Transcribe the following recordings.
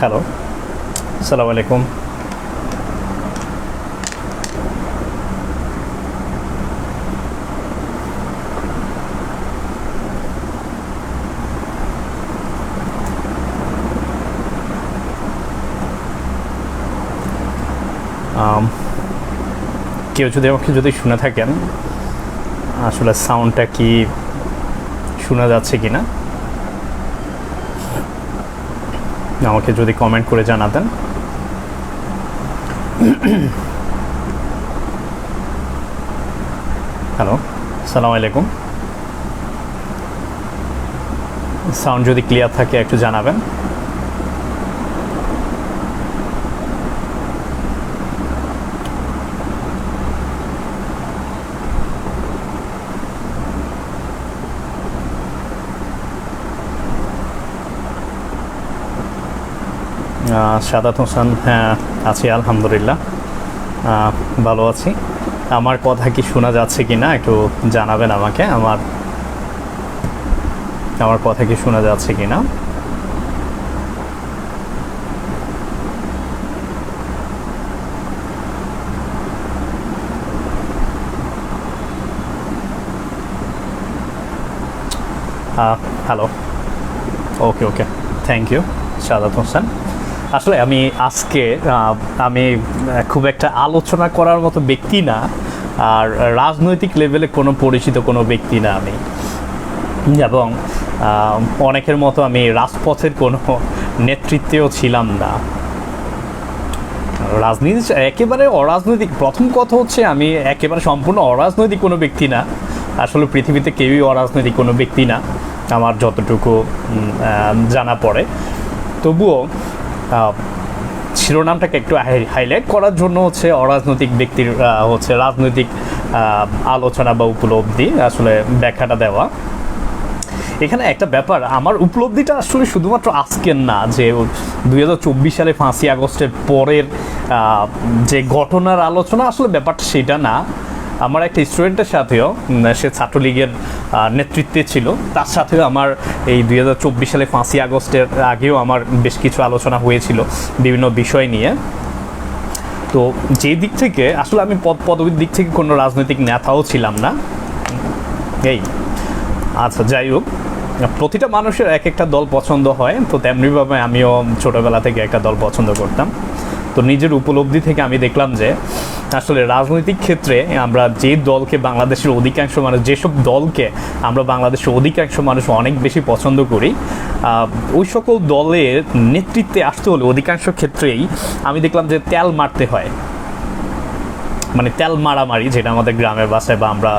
Hello সালাম আলাইকুম কেউ যদি আমাকে যদি শুনে থাকেন আসলে সাউন্ডটা কি শোনা যাচ্ছে কি না আমাকে যদি কমেন্ট করে জানাতেন। হ্যালো সালাম আলাইকুম। সাউন্ড যদি ক্লিয়ার থাকে, একটু জানাবেন। সাদাত হোসেন হ্যাঁ আছি, আলহামদুলিল্লাহ। ভালো আছি। আমার কথা কি শোনা যাচ্ছে কি না একটু জানাবেন আমাকে। আমার আমার কথা কি শোনা যাচ্ছে কি না? Hello okay okay thank you Sadat Hossain আসলে আমি আজকে আমি খুব একটা আলোচনা করার মতো ব্যক্তি না, আর রাজনৈতিক লেভেলে কোনো পরিচিত কোনো ব্যক্তি না আমি। এবং অনেকের মতো আমি রাজপথের কোনো নেতৃত্বেও ছিলাম না। রাজনীতি একেবারে অরাজনৈতিক, প্রথম কথা হচ্ছে আমি একেবারে সম্পূর্ণ অরাজনৈতিক কোনো ব্যক্তি না। আসলে পৃথিবীতে কেউই অরাজনৈতিক কোনো ব্যক্তি না, আমার যতটুকু জানা পড়ে। তবুও শিরোনামটাকে একটু হাইলাইট করার জন্য হচ্ছে অরাজনৈতিক ব্যক্তির হচ্ছে রাজনৈতিক আলোচনা বা উপলব্ধি আসলে ব্যাখ্যাটা দেওয়া। এখানে একটা ব্যাপার, আমার উপলব্ধিটা আসলে শুধুমাত্র আজকের না, যে দুই হাজার চব্বিশ সালে পাঁচই আগস্টের পরের যে ঘটনার আলোচনা, আসলে ব্যাপারটা সেটা না। আমার একটা স্টুডেন্টের সাথেও সে ছাত্রলীগের নেতৃত্বে ছিল। তার সাথেও আমার এই দুই হাজার চব্বিশ সালে পাঁচই আগস্টের আগেও আমার বেশ কিছু আলোচনা হয়েছিল বিভিন্ন বিষয় নিয়ে। তো যে দিক থেকে, আসলে আমি পদ, পদবীর দিক থেকে কোনো রাজনৈতিক নেতাও ছিলাম না। এই আচ্ছা যাই হোক। প্রতিটা মানুষের এক একটা দল পছন্দ হয়, তো তেমনিভাবে আমিও ছোটোবেলা থেকে একটা দল পছন্দ করতাম। তো নিজের উপলব্ধি থেকে আমি দেখলাম যে আসলে রাজনৈতিক ক্ষেত্রে আমরা যে দলকে বাংলাদেশের অধিকাংশ মানুষ, যেসব দলকে আমরা বাংলাদেশের অধিকাংশ মানুষ অনেক বেশি পছন্দ করি ওই সকল দলের নেতৃত্বে আসতে হলে অধিকাংশ ক্ষেত্রেই আমি দেখলাম যে তেল মারতে হয়। মানে তেল মারামারি যেটা আমাদের গ্রামের বাসায় বা আমরা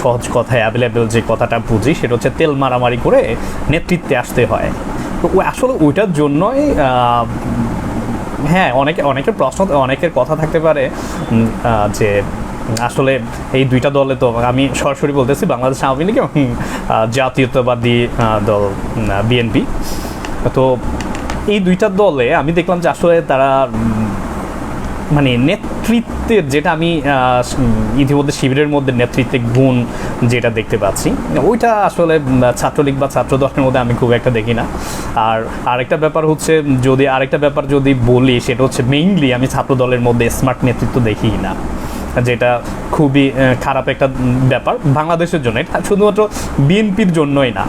সহজ কথায় অ্যাভেলেবেল যে কথাটা বুঝি, সেটা হচ্ছে তেল মারামারি করে নেতৃত্বে আসতে হয়। তো আসলে ওইটার জন্যই হ্যাঁ অনেকে, অনেকের প্রশ্ন অনেকের কথা থাকতে পারে যে, আসলে এই দুইটা দলে তো, আমি সরাসরি বলতেছি বাংলাদেশ আওয়ামী লীগ এবং জাতীয়তাবাদী দল বিএনপি। তো এই দুইটা দলে আমি দেখলাম যে আসলে তারা মানে নেতৃত্বের যেটা আমি ইতিমধ্যে শিবিরের মধ্যে নেতৃত্বের গুণ যেটা দেখতে পাচ্ছি। ওইটা আসলে ছাত্রলীগ বা ছাত্র মধ্যে আমি খুব একটা দেখি না। আর আরেকটা ব্যাপার হচ্ছে, যদি আরেকটা ব্যাপার যদি বলি, সেটা হচ্ছে মেইনলি আমি ছাত্র দলের মধ্যে স্মার্ট নেতৃত্ব দেখি না। যেটা খুবই খারাপ একটা ব্যাপার বাংলাদেশের জন্য এটা শুধুমাত্র বিএনপির জন্যই না।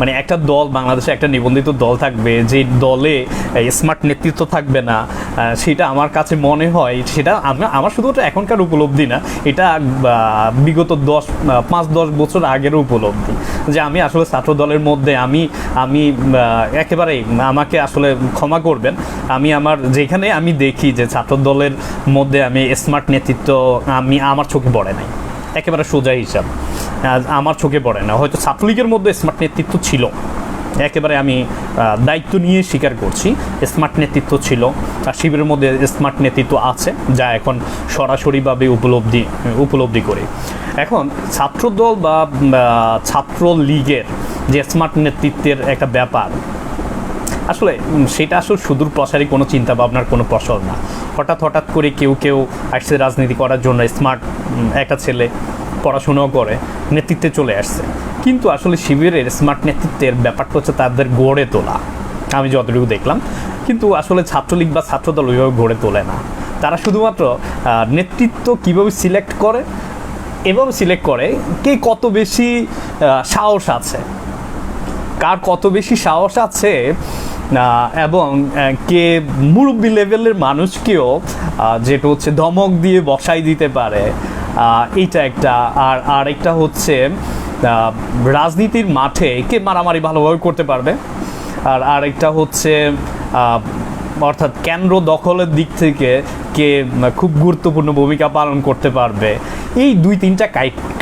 মানে একটা দল, বাংলাদেশে একটা নিবন্ধিত দল থাকবে, যে দলে স্মার্ট নেতৃত্ব থাকবে না সেটা আমার কাছে মনে হয়, সেটা আমি- আমার শুধুমাত্র এখনকার উপলব্ধি না, এটা বিগত দশ পাঁচ, দশ বছর আগের উপলব্ধি। যে আমি আসলে ছাত্র দলের মধ্যে, আমি আমি একেবারেই আমাকে আসলে ক্ষমা করবেন। আমি আমার, যেখানে আমি দেখি যে ছাত্র দলের মধ্যে আমি স্মার্ট নেতৃত্ব, আমি, আমার চোখে পড়ে নাই। একেবারে সোজা হিসাব। আমার চোখে পড়ে না। হয়তো ছাত্রলীগের মধ্যে স্মার্ট নেতৃত্ব ছিল। একেবারে আমি দায়িত্ব নিয়ে স্বীকার করছি স্মার্ট নেতৃত্ব ছিল। আর শিবিরের মধ্যে স্মার্ট নেতৃত্ব আছে, যা এখন সরাসরিভাবে উপলব্ধি উপলব্ধি করি। এখন ছাত্রদল বা ছাত্র লীগের যে স্মার্ট নেতৃত্বের একটা ব্যাপার, আসলে সেটা আসলে সুদূর প্রসারী কোনো চিন্তা ভাবনার কোনো ফসল না। হঠাৎ হঠাৎ করে কেউ কেউ আসছে রাজনীতি করার জন্য স্মার্ট একটা ছেলে পড়াশুনো করে, নেতৃত্বে চলে আসছে। কিন্তু আসলে শিবিরের স্মার্ট নেতৃত্বের ব্যাপারটা হচ্ছে তাদের গড়ে তোলা। আমি যতটুকু দেখলাম। কিন্তু আসলে ছাত্রলীগ বা ছাত্রদল ওইভাবে গড়ে তোলে না। তারা শুধুমাত্র নেতৃত্ব কীভাবে সিলেক্ট করে, এভাবে সিলেক্ট করে কে কত বেশি সাহস আছে। কার কত বেশি সাহস আছে এবং কে মুরব্বী লেভেলের মানুষকেও যেটা হচ্ছে ধমক দিয়ে বসাই দিতে পারে এইটা একটা, আর আরেকটা হচ্ছে রাজনীতির মাঠে কে মারামারি ভালোভাবে করতে পারবে। আর আরেকটা হচ্ছে অর্থাৎ কেন্দ্র দখলের দিক থেকে কে খুব গুরুত্বপূর্ণ ভূমিকা পালন করতে পারবে। এই দুই তিনটা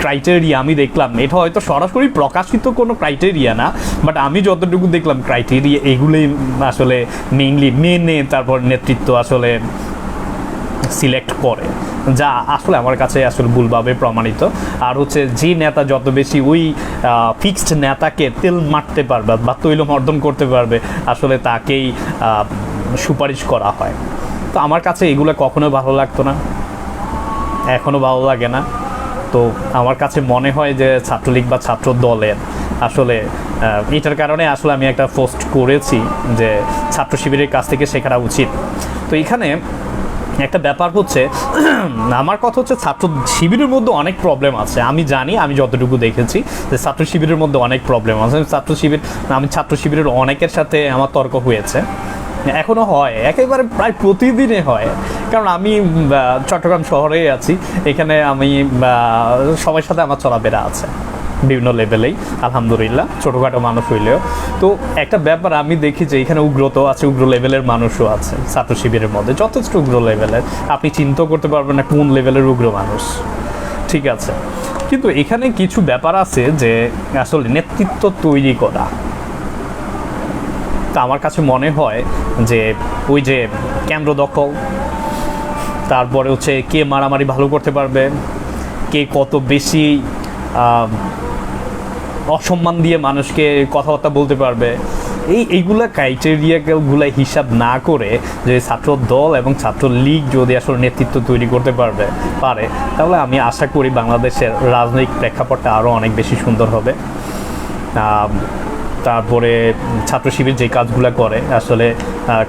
ক্রাইটেরিয়া আমি দেখলাম। এটা হয়তো সরাসরি প্রকাশিত কোনো ক্রাইটেরিয়া না বাট আমি যতটুকু দেখলাম ক্রাইটেরিয়া এগুলোই আসলে মেইনলি মেনে, তারপর নেতৃত্ব আসলে সিলেক্ট করে। যা আসলে আমার কাছে আসলে ভুলভাবে প্রমাণিত। আর হচ্ছে যে নেতা যত বেশি ওই ফিক্সড নেতাকে তেল মারতে পারবে বা তৈলমর্দন করতে পারবে, আসলে তাকেই সুপারিশ করা হয়। তো আমার কাছে এগুলো কখনো ভালো লাগতো না। এখনও ভালো লাগে না। তো আমার কাছে মনে হয় যে ছাত্রলীগ বা ছাত্র দলের আসলে এটার কারণে আসলে আমি একটা পোস্ট করেছি যে ছাত্র শিবিরের কাছ থেকে শেখাটা উচিত। তো এখানে একটা ব্যাপার হচ্ছে, আমার কথা হচ্ছে ছাত্র শিবিরের মধ্যে অনেক প্রবলেম আছে। আমি জানি, আমি যতটুকু দেখেছি যে ছাত্র শিবিরের মধ্যে অনেক প্রবলেম আছে। ছাত্র শিবির, আমি ছাত্র শিবিরের অনেকের সাথে আমার তর্ক হয়েছে। এখনও হয়, একেবারে প্রায় প্রতিদিনে হয়। কারণ আমি চট্টগ্রাম শহরেই আছি। এখানে আমি সবার সাথে আমার চলাফেরা আছে। বিভিন্ন লেভেলেই আলহামদুলিল্লাহ, ছোটোখাটো মানুষ হইলেও। তো একটা ব্যাপার আমি দেখি যে এখানে উগ্রত আছে, উগ্র লেভেলের মানুষও আছে, ছাত্র শিবিরের মধ্যে, যথেষ্ট উগ্র লেভেলের আপনি চিন্তা করতে পারবেন না কোন লেভেলের উগ্র মানুষ। ঠিক আছে। কিন্তু এখানে কিছু ব্যাপার আছে যে আসলে নেতৃত্ব তৈরি করা। তা আমার কাছে মনে হয় যে ওই যে কেন্দ্র দখল, তারপরে হচ্ছে কে মারামারি ভালো করতে পারবে, কে কত বেশি অসম্মান দিয়ে মানুষকে কথাবার্তা বলতে পারবে। এই, এইগুলা ক্রাইটেরিয়াগুলো হিসাব না করে যে ছাত্র দল এবং ছাত্র লীগ যদি আসলে নেতৃত্ব তৈরি করতে পারবে, পারে, তাহলে আমি আশা করি বাংলাদেশের রাজনৈতিক প্রেক্ষাপটটা আরও অনেক বেশি সুন্দর হবে। তারপরে ছাত্র শিবির যে কাজগুলো করে, আসলে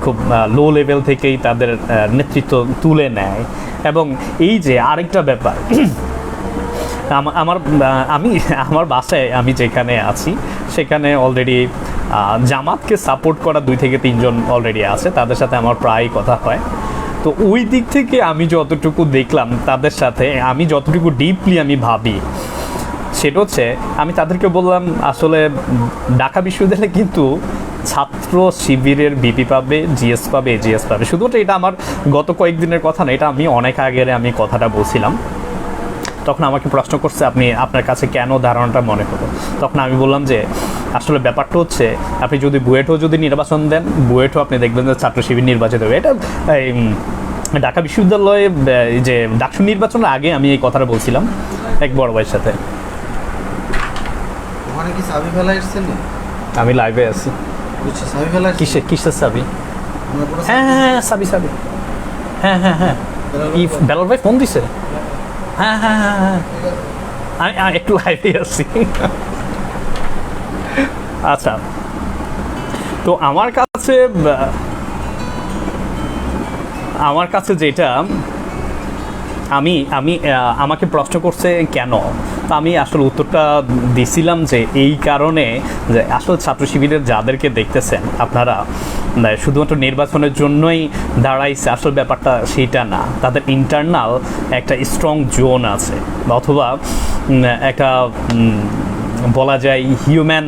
খুব লো লেভেল থেকেই তাদের নেতৃত্ব তুলে নেয়। এবং এই যে আরেকটা ব্যাপার আমার আমি, আমার বাসায় আমি যেখানে আছি, সেখানে অলরেডি জামাতকে সাপোর্ট করা দুই থেকে তিনজন অলরেডি আছে, তাদের সাথে আমার প্রায় কথা হয়। তো ওই দিক থেকে আমি যতটুকু দেখলাম তাদের সাথে, আমি যতটুকু ডিপলি আমি ভাবি, সেটা হচ্ছে, আমি তাদেরকে বললাম, আসলে ঢাকা বিশ্ববিদ্যালয়ে কিন্তু ছাত্র শিবিরের বিপি পাবে জিএস পাবে এজিএস পাবে। শুধুমাত্র এটা আমার গত কয়েকদিনের কথা না, এটা আমি অনেক আগের আমি কথাটা বলছিলাম। তখন আমাকে প্রশ্ন করছে আপনি আপনার কাছে কেন ধারণাটা মনে হলো তখন আমি বললাম যে আসলে ব্যাপারটা হচ্ছে আপনি যদি বুয়েটও যদি নির্বাচন দেন বুয়েটও আপনি দেখবেন যে ছাত্র শিবির নির্বাচিত হবে এটা এই, ঢাকা বিশ্ববিদ্যালয়ে এই যে ডাকসু নির্বাচনের আগে আমি এই কথাটা বলছিলাম এক বড় ভাইয়ের সাথে? আমি লাইভে আছি? কিসের কিসের সাবি হ্যাঁ হ্যাঁ হ্যাঁ সাবি সাবি হ্যাঁ হ্যাঁ হ্যাঁ। ভাই- বেলাল ভাই ফোন দিছে? হ্যাঁ হ্যাঁ হ্যাঁ হ্যাঁ। আমি একটু লাইভে আছি। আচ্ছা। তো আমার কাছে আমার কাছে যেটা আমি আমি আমাকে প্রশ্ন করছে কেন? তো আমি আসলে উত্তরটা দিছিলাম যে এই কারণে যে আসলে ছাত্র শিবিরের যাদেরকে দেখতেছেন আপনারা শুধুমাত্র নির্বাচনের জন্যই দাঁড়াইছে, আসল ব্যাপারটা সেইটা না। তাদের ইন্টারনাল একটা স্ট্রং জোন আছে, অথবা একটা বলা যায় হিউম্যান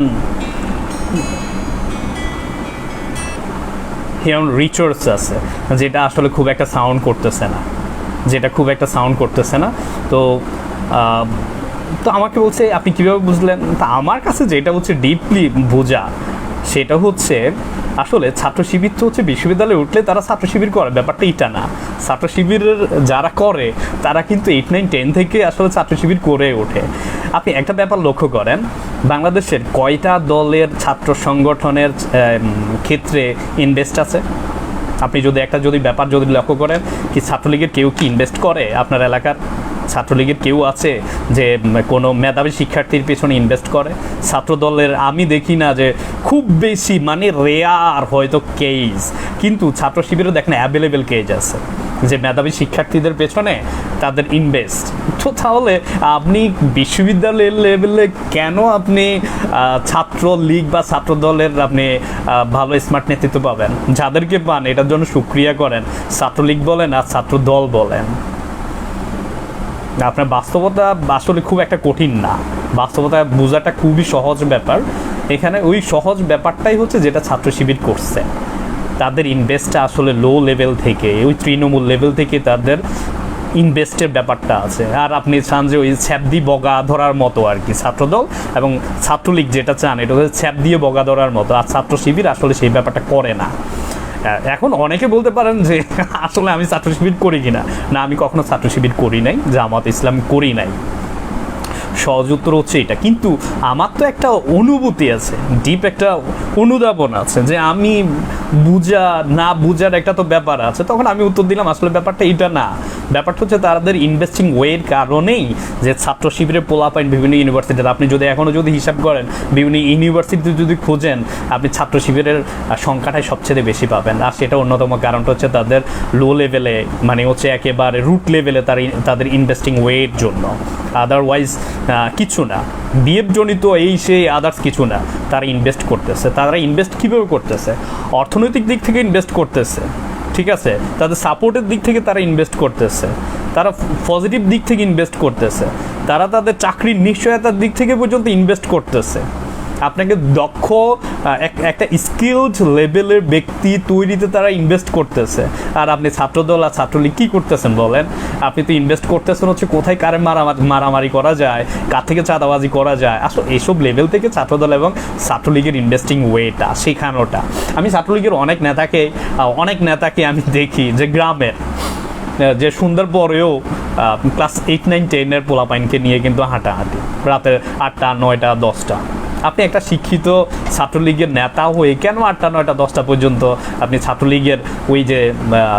হিউম্যান রিচোর্স আছে, যেটা আসলে খুব একটা সাউন্ড করতেছে না। যেটা খুব একটা সাউন্ড করতেছে না। তো তো আমাকে বলছে, আপনি কীভাবে বুঝলেন? তা আমার কাছে যেটা হচ্ছে ডিপলি বোঝা, সেটা হচ্ছে আসলে ছাত্র শিবির তো হচ্ছে বিশ্ববিদ্যালয়ে উঠলে তারা ছাত্র শিবির করে, ব্যাপারটা এটা না। ছাত্র শিবিরের যারা করে, তারা কিন্তু এইট নাইন টেন থেকে আসলে ছাত্র শিবির করে ওঠে। আপনি একটা ব্যাপার লক্ষ্য করেন, বাংলাদেশের কয়টা দলের ছাত্র সংগঠনের ক্ষেত্রে ইনভেস্ট আছে? আপনি যদি একটা যদি ব্যাপার যদি লক্ষ্য করেন কি ছাত্রলীগের কেউ কি ইনভেস্ট করে আপনার এলাকার? ছাত্রলীগের কেউ আছে যে কোনো মেধাবী শিক্ষার্থীর পেছনে ইনভেস্ট করে? ছাত্র দলের আমি দেখি না যে খুব বেশি মানে রেয়ার হয়তো কেস কিন্তু ছাত্র শিবিরে দেখেন অ্যাভেলেবেল কেজ আছে, যে মেধাবী শিক্ষার্থীদের পেছনে তাদের ইনভেস্ট তো তাহলে আপনি বিশ্ববিদ্যালয়ের লেভেলে কেন আপনি ছাত্র লীগ বা ছাত্র দলের আপনি ভালো স্মার্ট নেতৃত্ব পাবেন? যাদেরকে পান, এটার জন্য সুক্রিয়া করেন। ছাত্রলীগ বলেন আর ছাত্র দল বলেন। আপনার বাস্তবতা আসলে খুব একটা কঠিন না। বাস্তবতা বোঝাটা খুবই সহজ ব্যাপার। এখানে ওই সহজ ব্যাপারটাই হচ্ছে যেটা ছাত্র শিবির করছে। তাদের ইনভেস্টটা আসলে লো লেভেল থেকে, ওই তৃণমূল লেভেল থেকে তাদের ইনভেস্টের ব্যাপারটা আছে। আর আপনি চান যে ওই ছ্যাপ দিয়ে বগা ধরার মতো আর কি ছাত্রদল এবং ছাত্রলীগ যেটা চান, এটা হচ্ছে ছ্যাপ দিয়ে বগা ধরার মতো। আর ছাত্র শিবির আসলে সেই ব্যাপারটা করে না। এখন অনেকে বলতে পারেন যে আসলে আমি ছাত্র শিবির করি কিনা। না, আমি কখনো ছাত্র শিবির করি নাই, জামাত ইসলাম করি নাই। সহজ উত্তর হচ্ছে এটা। কিন্তু আমার তো একটা অনুভূতি আছে ডিপ একটা অনুধাবন আছে যে আমি বুঝা, না বুঝার একটা তো ব্যাপার আছে। তখন আমি উত্তর দিলাম, আসলে ব্যাপারটা এটা না। ব্যাপারটা হচ্ছে তাদের ইনভেস্টিং ওয়ের কারণেই যে ছাত্র শিবিরে পোলা পাইন বিভিন্ন ইউনিভার্সিটিতে আপনি যদি এখনও যদি হিসাব করেন, বিভিন্ন ইউনিভার্সিটিতে যদি খোঁজেন, আপনি ছাত্র শিবিরের সংখ্যাটাই সবচেয়ে বেশি পাবেন। আর সেটা অন্যতম কারণটা হচ্ছে তাদের লো লেভেলে মানে হচ্ছে একেবারে রুট লেভেলে তার তাদের ইনভেস্টিং ওয়ের জন্য। আদারওয়াইজ কিছু না। বিএফ জনিত এই সেই আদার্স কিছু না। তারা ইনভেস্ট করতেছে। তারা ইনভেস্ট কীভাবে করতেছে? অর্থনৈতিক দিক থেকে ইনভেস্ট করতেছে। ঠিক আছে? তাদের সাপোর্টের দিক থেকে তারা ইনভেস্ট করতেছে। তারা পজিটিভ দিক থেকে ইনভেস্ট করতেছে। তারা তাদের চাকরির নিশ্চয়তার দিক থেকে পর্যন্ত ইনভেস্ট করতেছে। আপনাকে দক্ষ এক- একটা স্কিলড লেভেলের ব্যক্তি তৈরিতে তারা ইনভেস্ট করতেছে। আর আপনি ছাত্রদল আর ছাত্রলীগ কী করতেছেন বলেন? আপনি তো ইনভেস্ট করতেছেন হচ্ছে কোথায়, কারে মারামারি মারামারি করা যায়, কার থেকে চাঁদাবাজি করা যায়। আসলে এইসব লেভেল থেকে ছাত্রদল এবং ছাত্রলীগের ইনভেস্টিং ওয়েটা শেখানোটা। আমি ছাত্রলীগের অনেক নেতাকে অনেক নেতাকে আমি দেখি যে গ্রামের যে সুন্দর পরেও ক্লাস এইট নাইন টেনের পোলাপাইনকে নিয়ে কিন্তু হাঁটাহাঁটি। রাতে আটটা, নয়টা, দশটা। আপনি একটা শিক্ষিত ছাত্রলীগের নেতা হয়ে কেন আটটা নয়টা, দশটা পর্যন্ত আপনি ছাত্রলীগের ওই যে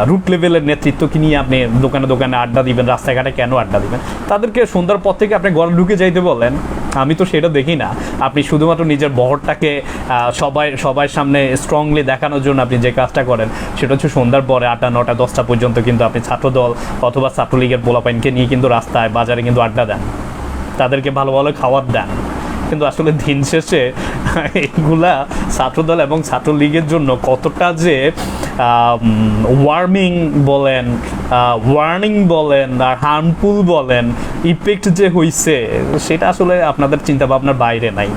রুট লেভেলের নেতৃত্বকে নিয়ে আপনি দোকানে দোকানে আড্ডা দিবেন, রাস্তাঘাটে কেন আড্ডা দিবেন? তাদেরকে সুন্দর পথ থেকে আপনি ঘরে ঢুকে যাইতে বলেন। আমি তো সেটা দেখি না। আপনি শুধুমাত্র নিজের বহরটাকে সবাই সবার সামনে স্ট্রংলি দেখানোর জন্য আপনি যে কাজটা করেন, সেটা হচ্ছে সন্ধ্যার পরে আটটা নটা দশটা পর্যন্ত কিন্তু আপনি ছাত্রদল অথবা ছাত্রলীগের পোলাপাইনকে নিয়ে কিন্তু রাস্তায়, বাজারে কিন্তু আড্ডা দেন। তাদেরকে ভালো ভালো খাবার দেন। কিন্তু আসলে দিন শেষে এগুলা ছাত্রদল এবং ছাত্রলীগের জন্য কতটা যে ওয়ার্মিং বলেন ওয়ার্নিং বলেন, আর হার্মফুল বলেন ইফেক্ট যে হইছে, সেটা আসলে আপনাদের চিন্তা ভাবনার বাইরে নাই।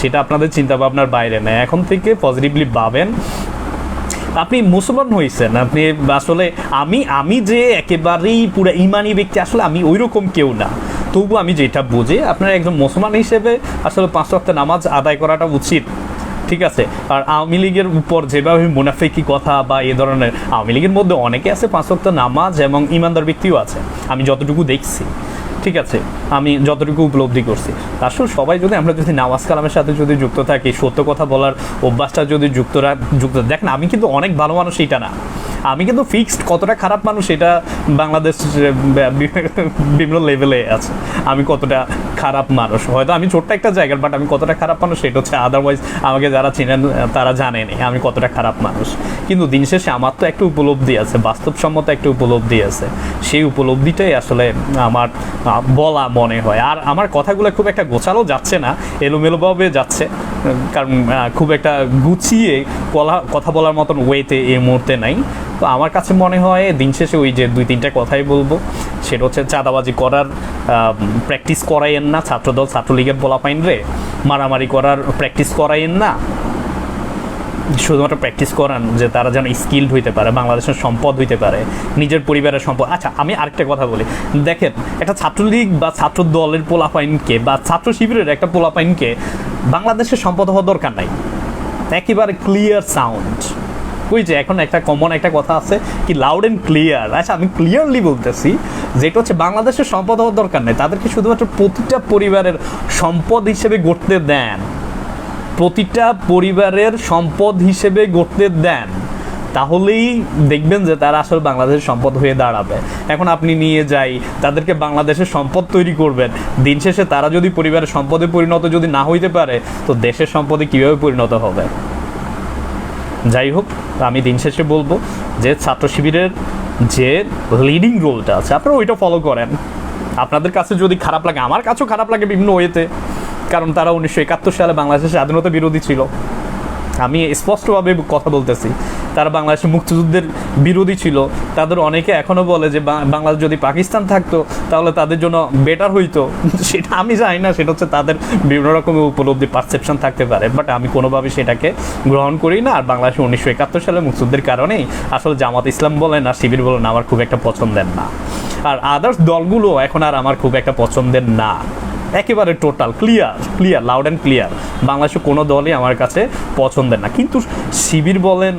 সেটা আপনাদের চিন্তা ভাবনার বাইরে নেই। এখন থেকে পজিটিভলি ভাবেন। আপনি মুসলমান হয়েছেন আপনি আসলে আমি আমি যে একেবারেই পুরো ইমানি ব্যক্তি, আসলে আমি ওই রকম কেউ না। তবু আমি যেটা বুঝি, আপনার একজন মুসলমান হিসেবে আসলে পাঁচ ওয়াক্ত নামাজ আদায় করাটা উচিত, ঠিক আছে? আর আওয়ামী লীগের উপর যেভাবে মুনাফিকি কথা বা এ ধরনের, আওয়ামী লীগের মধ্যে অনেকে আছে পাঁচ ওয়াক্ত নামাজ এবং ইমানদার ব্যক্তিও আছে, আমি যতটুকু দেখছি, ঠিক আছে? আমি যতটুকু উপলব্ধি করছি। আসলে সবাই যদি আমরা যদি নামাজ কালামের সাথে যদি যুক্ত থাকি, সত্য কথা বলার অভ্যাসটা যদি যুক্ত যুক্ত, দেখেন আমি কিন্তু অনেক ভালো মানুষ এটা না। আমি কিন্তু ফিক্সড কতটা খারাপ মানুষ এটা বাংলাদেশ বিভিন্ন লেভেলে আছে। আমি কতটা খারাপ মানুষ। হয়তো আমি ছোট্ট একটা জায়গার বাট আমি কতটা খারাপ মানুষ সেটা হচ্ছে আদারওয়াইজ আমাকে যারা চিনেন তারা জানেনি আমি কতটা খারাপ মানুষ। কিন্তু দিন শেষে আমার তো একটা উপলব্ধি আছে, বাস্তবসম্মত একটা উপলব্ধি আছে। সেই উপলব্ধিটাই আসলে আমার বলা মনে হয়। আর আমার কথাগুলো খুব একটা গোছালো যাচ্ছে না, এলোমেলোভাবে যাচ্ছে। কারণ খুব একটা গুছিয়ে বলা, কথা বলার মতন ওয়েতে এই মুহূর্তে নাই। তো আমার কাছে মনে হয় দিন শেষে ওই যে দুই, তিনটা কথাই বলব। সেটা হচ্ছে চাঁদাবাজি করার প্র্যাকটিস করাইয়েন না, ছাত্রদল ছাত্রলীগের বলা পাইন রে। মারামারি করার প্র্যাকটিস করাইয়েন না। শুধুমাত্র প্র্যাকটিস করান যে তারা যেন স্কিল্ড হইতে পারে, বাংলাদেশের সম্পদ হইতে পারে, নিজের পরিবারের সম্পদ। আচ্ছা আমি আরেকটা কথা বলি। দেখেন, একটা ছাত্রলীগ বা ছাত্র দলের পোলাপাইনকে বা ছাত্র শিবিরের একটা পোলাপাইনকে বাংলাদেশের সম্পদ হওয়া দরকার নাই। একেবারে ক্লিয়ার সাউন্ড ওই যে এখন একটা কমন একটা কথা আছে কি লাউড অ্যান্ড ক্লিয়ার আচ্ছা আমি ক্লিয়ারলি বলতেছি যেটা হচ্ছে বাংলাদেশের সম্পদ হওয়ার দরকার নেই। তাদেরকে শুধুমাত্র প্রতিটা পরিবারের সম্পদ হিসেবে গড়তে দেন। প্রতিটা পরিবারের সম্পদ হিসেবে গড়তে দেন, তাহলেই দেখবেন যে তারা আসলে বাংলাদেশের সম্পদ হয়ে দাঁড়াবে। এখন আপনি নিয়ে যাই, তাদেরকে বাংলাদেশের সম্পদ তৈরি করবেন। দিন শেষে তারা যদি পরিবারের সম্পদে পরিণত যদি না হইতে পারে, তো দেশের সম্পদে কীভাবে পরিণত হবে? যাই হোক, আমি দিন শেষে বলব যে ছাত্র শিবিরের যে লিডিং রোলটা আছে, আপনারা ওইটা ফলো করেন। আপনাদের কাছে যদি খারাপ লাগে, আমার কাছেও খারাপ লাগে বিভিন্ন ওয়েতে কারণ তারা উনিশশো একাত্তর সালে বাংলাদেশের স্বাধীনতা বিরোধী ছিল। আমি স্পষ্টভাবে কথা বলতেছি, তারা বাংলাদেশের মুক্তিযুদ্ধের বিরোধী ছিল। তাদের অনেকে এখনও বলে যে বাংলাদেশ যদি পাকিস্তান থাকতো, তাহলে তাদের জন্য বেটার হইতো। সেটা আমি জানি না, সেটা হচ্ছে তাদের বিভিন্ন রকমের উপলব্ধি পারসেপশন থাকতে পারে। বাট আমি কোনোভাবে সেটাকে গ্রহণ করি না। আর বাংলাদেশে উনিশশো একাত্তর সালে মুক্তিযুদ্ধের কারণেই আসলে জামাত ইসলাম বলেন আর শিবির বলেন আমার খুব একটা পছন্দের না। আর আদার্স দলগুলো এখন আর আমার খুব একটা পছন্দের না। একেবারে total clear clear loud and clear বাংলাদেশে কোনো দলই আমার কাছে পছন্দের না। কিন্তু শিবির বলেন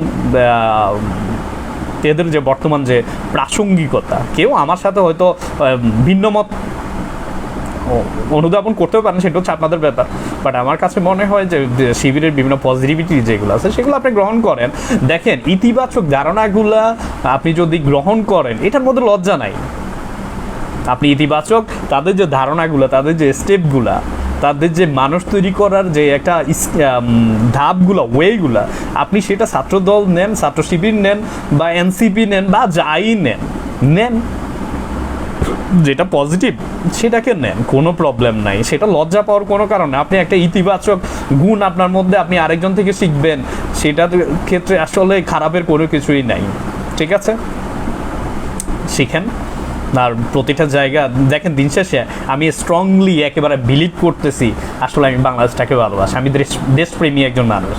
এদের যে বর্তমান যে প্রাসঙ্গিকতা কেউ আমার সাথে হয়তো আহ, ভিন্ন মত ও- অনুধাবন করতেও পারেন সেটা হচ্ছে আপনাদের ব্যাপার। বাট আমার কাছে মনে হয় যে শিবিরের বিভিন্ন পজিটিভিটি যেগুলো আছে সেগুলো আপনি গ্রহণ করেন। দেখেন ইতিবাচক ধারণাগুলা আপনি যদি গ্রহণ করেন এটার মধ্যে লজ্জা নাই। আপনি ইতিবাচক, তাদের যে ধারণাগুলো, তাদের যে স্টেপগুলা তাদের যে মানুষ তৈরি করার যে একটা ধাপগুলো ওয়েগুলা আপনি সেটা ছাত্রদল নেন ছাত্র শিবির নেন, বা এনসিপি নেন, বা যাই নেন নেন। যেটা পজিটিভ সেটাকে নেন, কোনো প্রবলেম নাই। সেটা লজ্জা পাওয়ার কোনো কারণ। আপনি একটা ইতিবাচক গুণ আপনার মধ্যে আপনি আরেকজন থেকে শিখবেন সেটার ক্ষেত্রে আসলে খারাপের কোনো কিছুই নাই। ঠিক আছে? শিখেন। আর প্রতিটা জায়গা, দেখেন দিন শেষে আমি স্ট্রংলি একেবারে বিলিভ করতেছি, আসলে আমি বাংলাদেশটাকে ভালোবাসি। আমি দেশ, দেশপ্রেমী একজন মানুষ।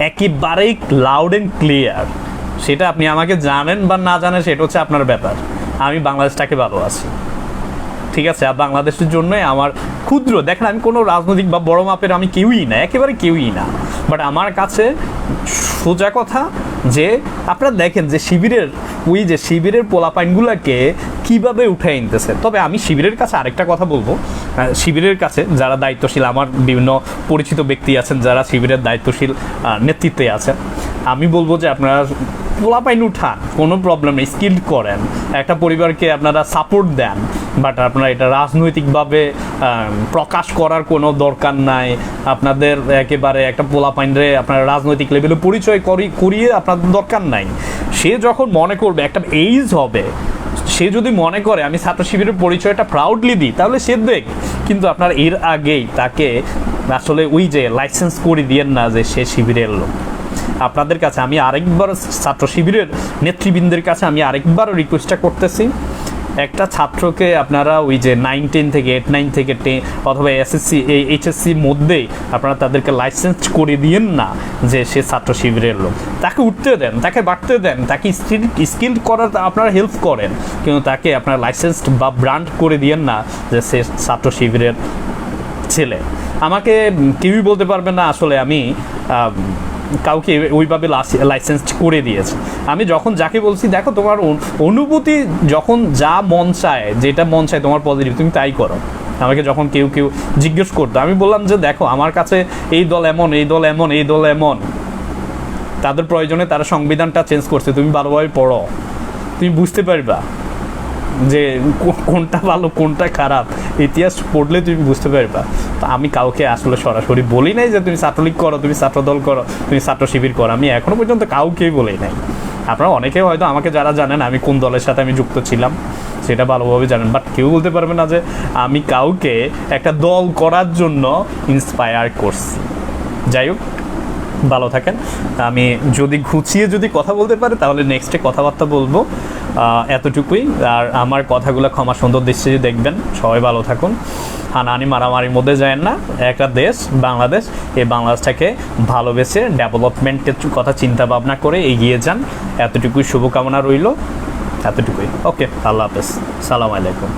একেবারেই লাউড অ্যান্ড ক্লিয়ার সেটা আপনি আমাকে জানেন বা না জানেন, সেটা হচ্ছে আপনার ব্যাপার। আমি বাংলাদেশটাকে ভালোবাসি। ঠিক আছে? আর বাংলাদেশের জন্যই আমার ক্ষুদ্র, দেখেন আমি কোনো রাজনৈতিক বা বড় মাপের আমি কেউই না, একেবারে কেউই না। বাট আমার কাছে সোজা কথা যে, আপনারা দেখেন যে শিবিরের, ওই যে শিবিরের পোলাপাইনগুলোকে কীভাবে উঠে আনতেছে? তবে আমি শিবিরের কাছে আরেকটা কথা বলব। শিবিরের কাছে যারা দায়িত্বশীল, আমার বিভিন্ন পরিচিত ব্যক্তি আছেন যারা শিবিরের দায়িত্বশীল নেতৃত্বে আছেন। আমি বলব যে আপনারা পোলাপাইন উঠান, কোনো প্রবলেম নেই স্কিল করেন। একটা পরিবারকে আপনারা সাপোর্ট দেন বাট আপনারা এটা রাজনৈতিকভাবে প্রকাশ করার কোনো দরকার নাই। আপনাদের একেবারে একটা পোলাপাইনরে আপনারা রাজনৈতিক লেভেলে পরিচয় করি, করিয়ে আপনাদের দরকার নাই। সে যখন মনে করবে একটা এইজ হবে সে যদি মনে করে আমি ছাত্র শিবিরের পরিচয়টা প্রাউডলি দিই, তাহলে সে দেখ। কিন্তু আপনার এর আগেই তাকে আসলে ওই যে লাইসেন্স করে দিয়েন না যে সে শিবিরের লোক। আপনাদের কাছে আমি আরেকবার ছাত্র শিবিরের নেতৃবৃন্দের কাছে আমি আরেকবার রিকোয়েস্টটা করতেছি। একটা ছাত্রকে আপনারা ওই যে নাইন টেন থেকে এইট নাইন থেকে টেন অথবা এসএসসি এই এইচএসসির মধ্যেই আপনারা তাদেরকে লাইসেন্স করে দিয়েন না যে সে ছাত্র শিবিরের লোক। তাকে উঠতে দেন তাকে বাড়তে দেন তাকে স্কিল স্কিল করার আপনারা হেল্প করেন কিন্তু তাকে আপনারা লাইসেন্স বা ব্র্যান্ড করে দিয়েন না যে সে ছাত্র শিবিরের ছেলে। আমাকে কেউই বলতে পারবে না আসলে আম, কাউকে ওইভাবে লাইসেন্স করে দিয়েছে। আমি যখন যাকে বলছি, দেখো, তোমার অনু- অনুভূতি যখন যা মন চায়, যেটা মন চায় তোমার পজিটিভ তুমি তাই করো। আমাকে যখন কেউ কেউ জিজ্ঞেস করতো, আমি বললাম যে, দেখো, আমার কাছে এই দল এমন, এই দল এমন, এই দল এমন। তাদের প্রয়োজনে তারা সংবিধানটা চেঞ্জ করছে, তুমি ভালোভাবে পড়ো। তুমি বুঝতে পারবা যে কোনটা ভালো, কোনটা খারাপ। ইতিহাস পড়লে তুমি বুঝতে পারবা। তো আমি কাউকে আসলে সরাসরি বলি নাই যে তুমি ছাত্রলীগ করো, তুমি ছাত্রদল করো, তুমি ছাত্র শিবির করো। আমি এখনও পর্যন্ত কাউকেই বলি নাই। আপনারা অনেকে হয়তো আমাকে যারা জানেন আমি কোন দলের সাথে আমি যুক্ত ছিলাম, সেটা ভালোভাবে জানেন। বাট কেউ বলতে পারবে না যে আমি কাউকে একটা দল করার জন্য ইন্সপায়ার করছি। যাই হোক, ভালো থাকেন। আমি যদি ঘুচিয়ে যদি কথা বলতে পারি, তাহলে নেক্সটে কথাবার্তা বলব। এতটুকুই। আর আমার কথাগুলো ক্ষমা সুন্দর দৃষ্টিতে দেখবেন। সবাই ভালো থাকুন। হানাহানি মারামারির মধ্যে যায় না। একটা দেশ, বাংলাদেশ, এই বাংলাদেশটাকে ভালোবেসে ডেভেলপমেন্টের কথা চিন্তা ভাবনা করে এগিয়ে যান। এতটুকুই শুভকামনা রইল। এতটুকুই। ওকে, আল্লাহ হাফেজ। সালাম আলাইকুম।